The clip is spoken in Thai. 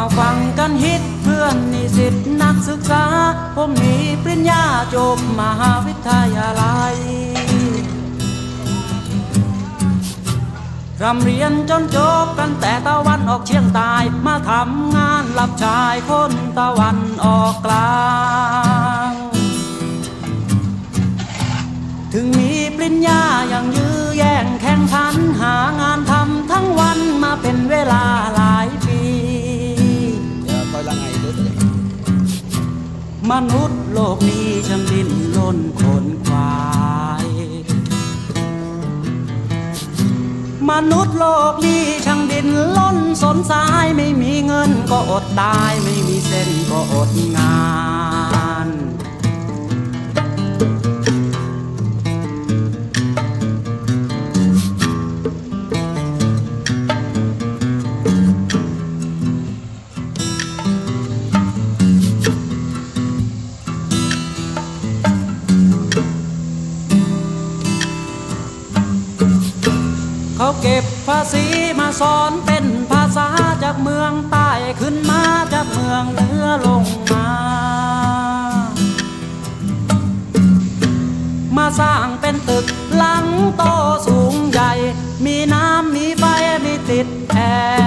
มาฟังกันฮิตเพื่อนนิสิตนักศึกษา ผมมีปริญญาจบมหาวิทยาลัยรำเรียนจนจบกันแต่ตะวันออกเชียงใตายมาทำงานรับชายคนตะวันออกกลางถึงมีปริญญายังยื้อแย่งแมนุษย์โลกนี้ช่างดิ้นรนคนควาย มนุษย์โลกนี้ช่างดิ้นล้นสนสาย ไม่มีเงินก็อดตาย ไม่มีเส้นก็อดงาน เขาเก็บภาษีมาสอนเป็นภาษาจากเมืองใต้ขึ้นมาจากเมืองเหนือลงมา มาสร้างเป็นตึกหลังโตสูงใหญ่ มีน้ำมีไฟมีติดแอร์